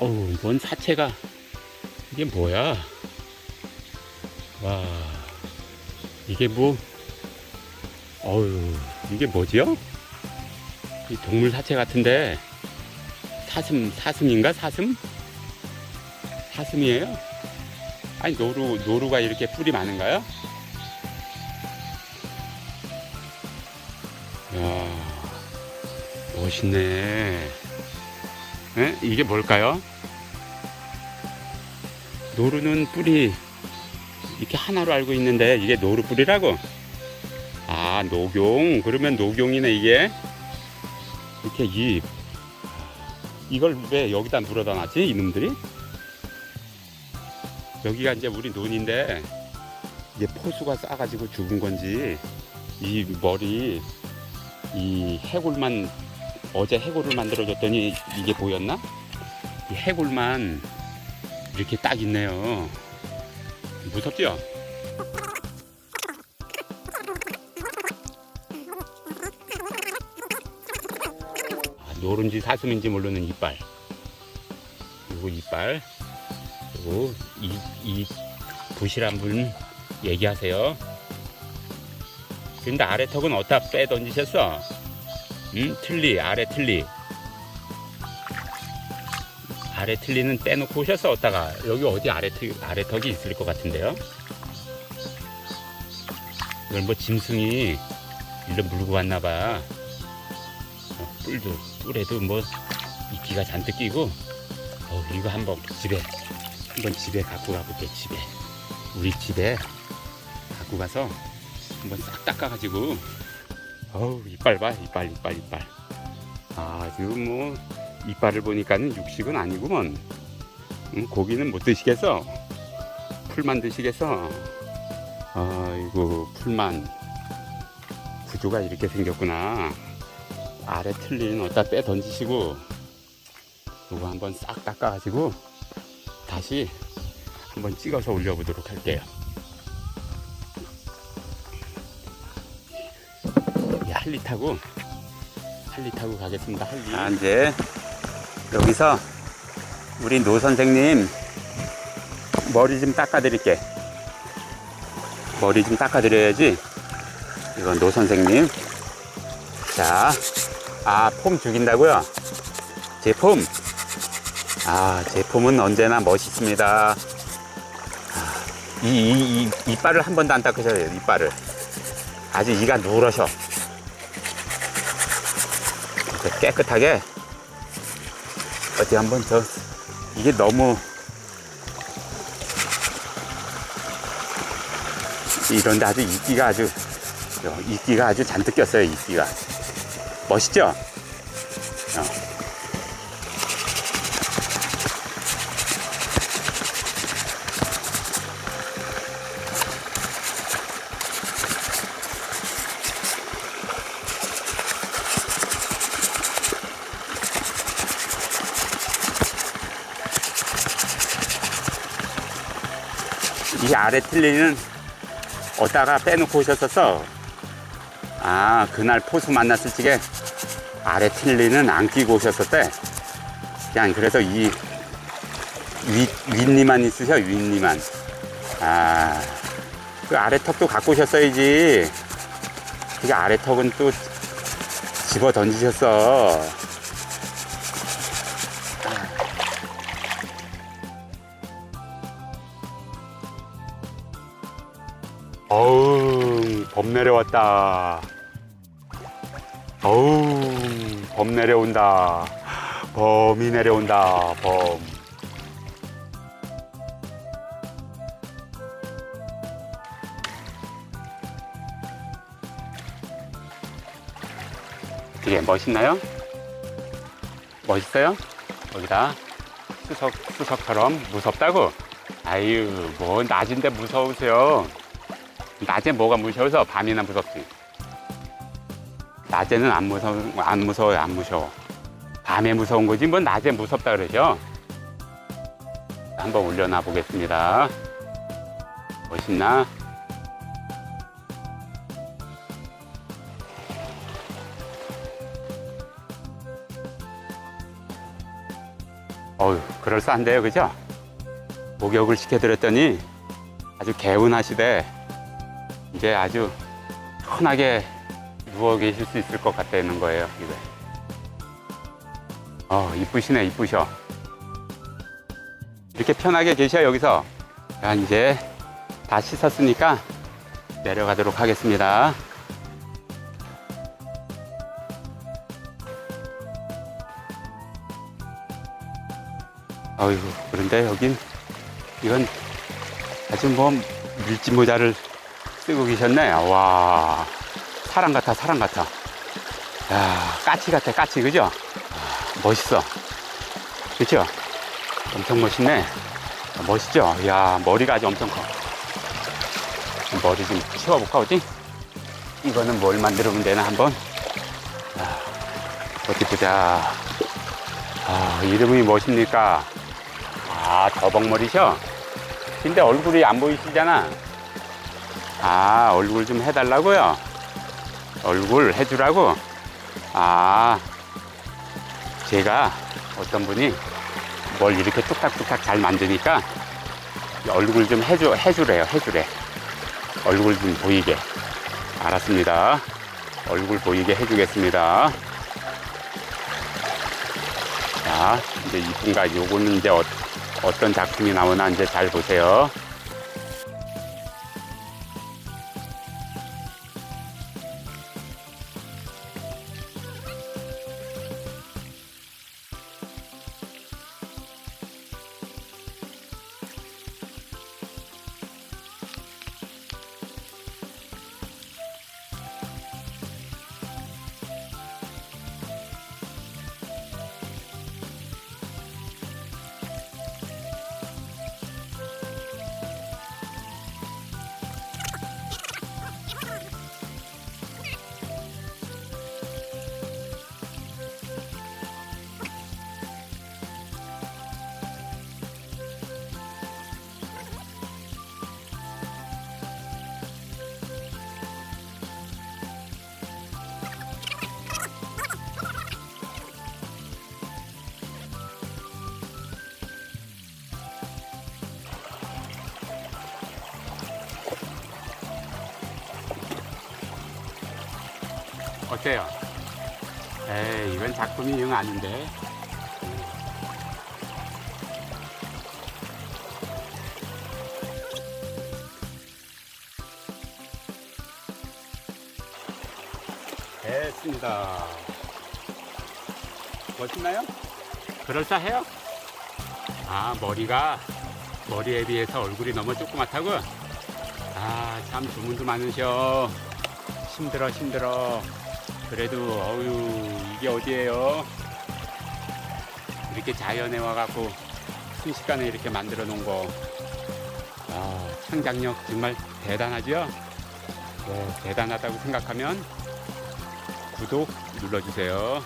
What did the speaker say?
어우, 뭔 사체가, 이게 뭐야? 와, 이게 뭐, 어우, 이게 뭐지요? 이 동물 사체 같은데, 사슴, 사슴인가? 사슴? 사슴이에요? 아니, 노루, 노루가 이렇게 뿔이 많은가요? 야 멋있네. 에? 이게 뭘까요? 노루는 뿔이 이렇게 하나로 알고 있는데 이게 노루 뿔이라고? 아, 녹용. 그러면 녹용이네, 이게. 이렇게 잎. 이걸 왜 여기다 물어다 놨지, 이놈들이? 여기가 이제 우리 논인데, 이게 포수가 싸가지고 죽은 건지, 이 머리, 이 해골만, 어제 해골을 만들어줬더니 이게 보였나? 이 해골만 이렇게 딱 있네요. 무섭죠? 아, 노른지 사슴인지 모르는 이빨. 그리고 이빨. 그리고 이, 이 부실한 분 얘기하세요. 근데 아래 턱은 어디다 빼 던지셨어? 응? 틀리, 아래 틀리. 아래 틀리는 빼놓고 오셨어, 어디다가. 여기 어디 아래, 턱, 아래 턱이 있을 것 같은데요? 이걸 뭐 짐승이 일로 물고 왔나봐. 어, 뿔도, 뿔에도 뭐 이끼가 잔뜩 끼고. 어, 이거 한번 집에, 한번 집에 갖고 가볼게, 집에. 우리 집에 갖고 가서 한번 싹 닦아가지고. 어우, 이빨 봐, 이빨, 이빨, 이빨. 아, 지금 뭐, 이빨을 보니까는 육식은 아니구먼. 음, 고기는 못 드시겠어? 풀만 드시겠어? 아이고, 풀만. 구조가 이렇게 생겼구나. 아래 틀린 어디다 빼 던지시고, 이거 한번 싹 닦아 가지고, 다시 한번 찍어서 올려보도록 할게요. 할리 타고, 할리 타고 가겠습니다, 할리. 아, 이제, 여기서 우리 노 선생님 머리 좀 닦아드릴게. 머리 좀 닦아드려야지. 이건 노 선생님. 자, 아, 폼 죽인다고요? 제 폼. 아, 제 폼은 언제나 멋있습니다. 아, 이, 이, 이, 이빨을 한 번도 안 닦으셔야 돼요, 이빨을. 아주 이가 누러셔. 깨끗하게 어디 한번 저 이게 너무 이런데 아주 이끼가 아주 저, 이끼가 아주 잔뜩 꼈어요 이끼가 멋있죠? 어. 이 아래 틀리는 어디다가 빼놓고 오셨었어. 아, 그날 포수 만났을 적에 아래 틀리는 안 끼고 오셨었대. 그냥 그래서 이 윗, 윗니만 있으셔, 윗니만. 아, 그 아래 턱도 갖고 오셨어야지. 그 아래 턱은 또 집어 던지셨어. 어우, 범 내려왔다. 어우, 범 내려온다. 범이 내려온다, 범. 어떻게 멋있나요? 멋있어요? 거기다 수석, 수석처럼 무섭다고? 아유, 뭐, 낮인데 무서우세요. 낮에 뭐가 무서워서 밤이나 무섭지. 낮에는 안 무서워, 안 무서워요, 안 무서워. 밤에 무서운 거지, 뭐 낮에 무섭다 그러죠? 한번 올려놔 보겠습니다. 멋있나? 어휴, 그럴싸한데요, 그죠? 목욕을 시켜드렸더니 아주 개운하시대. 이제 아주 편하게 누워 계실 수 있을 것 같다는 거예요, 이거. 어, 이쁘시네, 이쁘셔. 이렇게 편하게 계셔, 여기서. 자, 이제 다 씻었으니까 내려가도록 하겠습니다. 어이구, 그런데 여긴, 이건 아주 뭐 밀짚 모자를 쓰고 계셨네. 와, 사람 같아, 사람 같아. 야, 까치 같아, 까치, 그죠? 아, 멋있어. 그죠? 엄청 멋있네. 아, 멋있죠? 야, 머리가 아주 엄청 커. 머리 좀 치워볼까, 어디? 이거는 뭘 만들면 되나, 한번? 아, 어디 보자. 아, 이름이 무엇입니까? 아, 더벅머리셔? 근데 얼굴이 안 보이시잖아. 아, 얼굴 좀 해달라고요? 얼굴 해주라고? 아, 제가 어떤 분이 뭘 이렇게 뚝딱뚝딱 잘 만드니까 얼굴 좀 해줘, 해주래요, 해주래. 얼굴 좀 보이게. 알았습니다. 얼굴 보이게 해주겠습니다. 자, 이제 이쁜가, 요거는 이제 어, 어떤 작품이 나오나 이제 잘 보세요. 어때요? 에이, 이건 작품이 영 아닌데. 됐습니다. 멋있나요? 그럴싸해요? 아, 머리가 머리에 비해서 얼굴이 너무 조그맣다고? 아, 참 주문도 많으셔. 힘들어, 힘들어. 그래도, 어유 이게 어디예요? 이렇게 자연에 와갖고 순식간에 이렇게 만들어 놓은 거. 아, 창작력 정말 대단하죠? 네, 대단하다고 생각하면 구독 눌러주세요.